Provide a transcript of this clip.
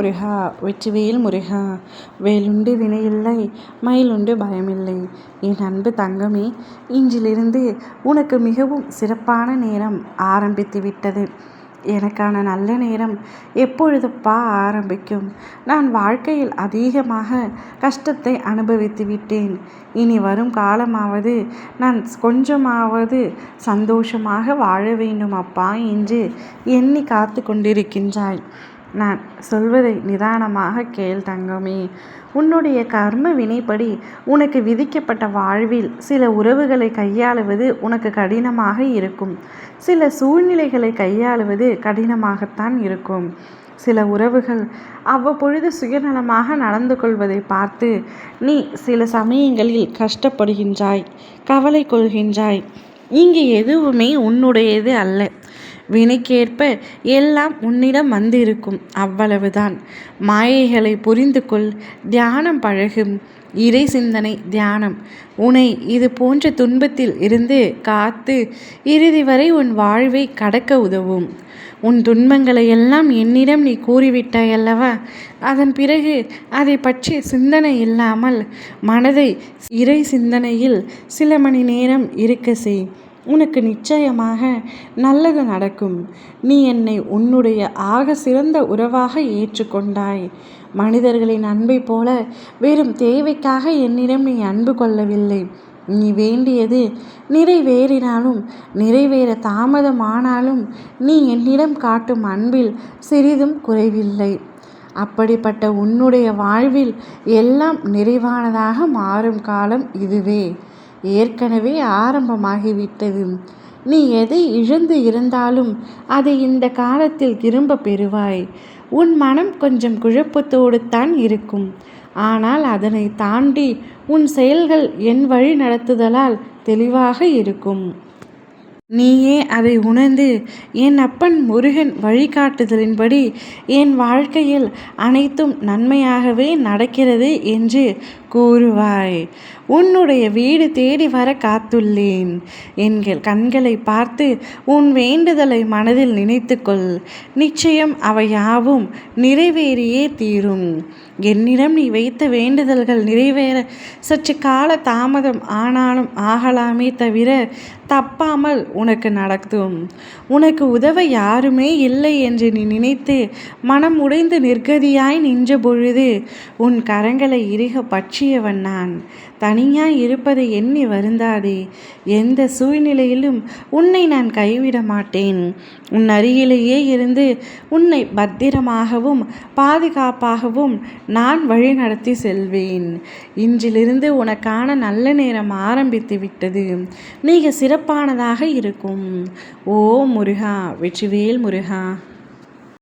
முருகா வெற்றிவேல் முருகா வேலுண்டு வினையில்லை மயிலுண்டு பயமில்லை. என் அன்பு தங்கமே இன்றிலிருந்து உனக்கு மிகவும் சிறப்பான நேரம் ஆரம்பித்து விட்டது எனக்கான நல்ல நேரம் எப்பொழுதுப்பா ஆரம்பிக்கும்? நான் வாழ்க்கையில் அதிகமாக கஷ்டத்தை அனுபவித்து விட்டேன். இனி வரும் காலமாவது நான் கொஞ்சமாவது சந்தோஷமாக வாழ வேண்டும் அப்பா என்று எண்ணி காத்து கொண்டிருக்கின்றாய் நான் சொல்வதை நிதானமாக கேள் தங்கமே. உன்னுடைய கர்ம வினைப்படி உனக்கு விதிக்கப்பட்ட வாழ்வில் சில உறவுகளை கையாளுவது உனக்கு கடினமாக இருக்கும். சில சூழ்நிலைகளை கையாளுவது கடினமாகத்தான் இருக்கும். சில உறவுகள் அவ்வப்பொழுது சுயநலமாக நடந்து கொள்வதை பார்த்து நீ சில சமயங்களில் கஷ்டப்படுகின்றாய் கவலை கொள்கின்றாய். இங்கு எதுவுமே உன்னுடையது அல்ல. வினைக்கேற்ப எல்லாம் உன்னிடம் வந்திருக்கும் அவ்வளவுதான். மாயைகளை புரிந்து கொள் தியானம் பழகும். இறை சிந்தனை தியானம். உன்னை இது போன்ற துன்பத்தில் இருந்து காத்து இறுதி வரை உன் வாழ்வை கடக்க உதவும். உன் துன்பங்களை எல்லாம் என்னிடம் நீ கூறிவிட்டாய் அல்லவா? அதன் பிறகு அதை பற்றி சிந்தனை இல்லாமல் மனதை இறை சிந்தனையில் சில மணி நேரம் இருக்க செய். உனக்கு நிச்சயமாக நல்லது நடக்கும். நீ என்னை உன்னுடைய ஆக சிறந்த உறவாக ஏற்றுக்கொண்டாய். மனிதர்களின் அன்பை போல வெறும் தேவைக்காக என்னிடம் நீ அன்பு கொள்ளவில்லை. நீ வேண்டியது நிறைவேறினாலும் நிறைவேற தாமதமானாலும் நீ என்னிடம் காட்டும் அன்பில் சிறிதும் குறைவில்லை. அப்படிப்பட்ட உன்னுடைய வாழ்வில் எல்லாம் நிறைவானதாக மாறும் காலம் இதுவே. ஏற்கனவே ஆரம்பமாகிவிட்டது. நீ எதை இழந்து இருந்தாலும் அதை இந்த காலத்தில் திரும்ப பெறுவாய். உன் மனம் கொஞ்சம் குழப்பத்தோடு தான் இருக்கும். ஆனால் அதனை தாண்டி உன் செயல்கள் என் வழி நடத்துதலால் தெளிவாக இருக்கும். நீயே அதை உணர்ந்து என் அப்பன் முருகன் வழிகாட்டுதலின்படி என் வாழ்க்கையில் அனைத்தும் நன்மையாகவே நடக்கிறது என்று கூறுவாய் உன்னுடைய வீடு தேடி வர காத்துள்ளேன். என்கள் கண்களை பார்த்து உன் வேண்டுதலை மனதில் நினைத்துக்கொள். நிச்சயம் அவை யாவும் நிறைவேறியே தீரும். என்னிடம் நீ வைத்த வேண்டுதல்கள் நிறைவேற சற்று கால தாமதம் ஆனாலும் ஆகலாமே தவிர தப்பாமல் உனக்கு நடக்கும். உனக்கு உதவ யாருமே இல்லை என்று நீ நினைத்து மனம் உடைந்து நிர்கதியாய் நின்ற பொழுது உன் கரங்களை இறுக பற்றியவன் நான். தனியாய் இருப்பதை எண்ணி வருந்தாதே. எந்த சூழ்நிலையிலும் உன்னை நான் கைவிட மாட்டேன். உன் அருகிலேயே இருந்து உன்னை பத்திரமாகவும் பாதுகாப்பாகவும் நான் வழிநடத்தி செல்வேன். இன்றிலிருந்து உனக்கான நல்ல நேரம் ஆரம்பித்து விட்டது. மிக சிறப்பானதாக இருக்கும். ஓ முருகா வெற்றிவேல் முருகா.